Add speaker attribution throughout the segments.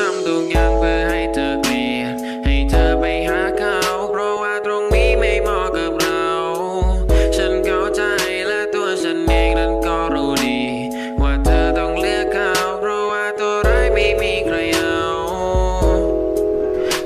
Speaker 1: ทำทุกอย่างเพื่อให้เธอเปลี่ยนให้เธอไปหาเขา เพราะว่าตรงนี้ไม่เหมาะกับเรา ฉันเข้าใจและตัวฉันเองนั้นก็รู้ดี ว่าเธอต้องเลือกเขา เพราะว่าตัวร้ายไม่มีใครเอา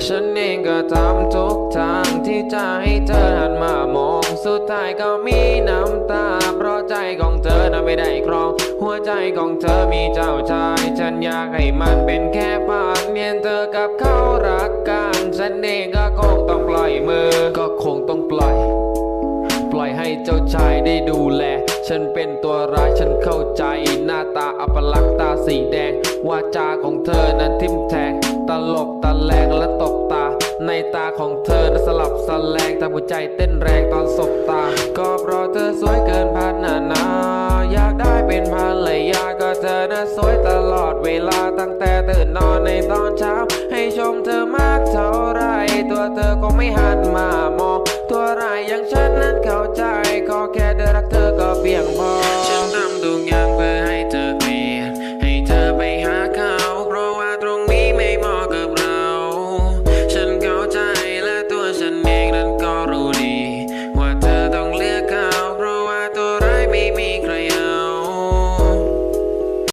Speaker 1: ฉันเองก็ทำทุกทางที่จะให้เธอหันมามอง สุดท้ายก็มีน้ำตา เพราะใจของเธอนั้นไม่ได้ครอง หัวใจของเธอมีเจ้าชาย ฉันอยากให้มันเป็นแค่ผ่านเพียงเธอกับเขารักกัน ฉันเองก็คงต้องปล่อยมือ ก็คงต้องปล่อย ปล่อยให้เจ้าชายได้ดูแล ฉันเป็นตัวร้ายฉันเข้าใจ หน้าตาอัปลักษณ์ตาสีแดง วาจาของเธอนั้นทิมแทง ตลบตะแลงและตบตา ในตาของเธอนั้นสลับสแลงทำหัวใจเต้นแรงตอนส ภรรยาก็เจอน่าสวยตลอดเวลาตั้งแต่ตื่นนอนในตอนเช้า ให้ชมเธอมากเท่าไร ตัวเธอก็ไม่หันมามองตัวไรอย่างฉันนั้นเข้าใจ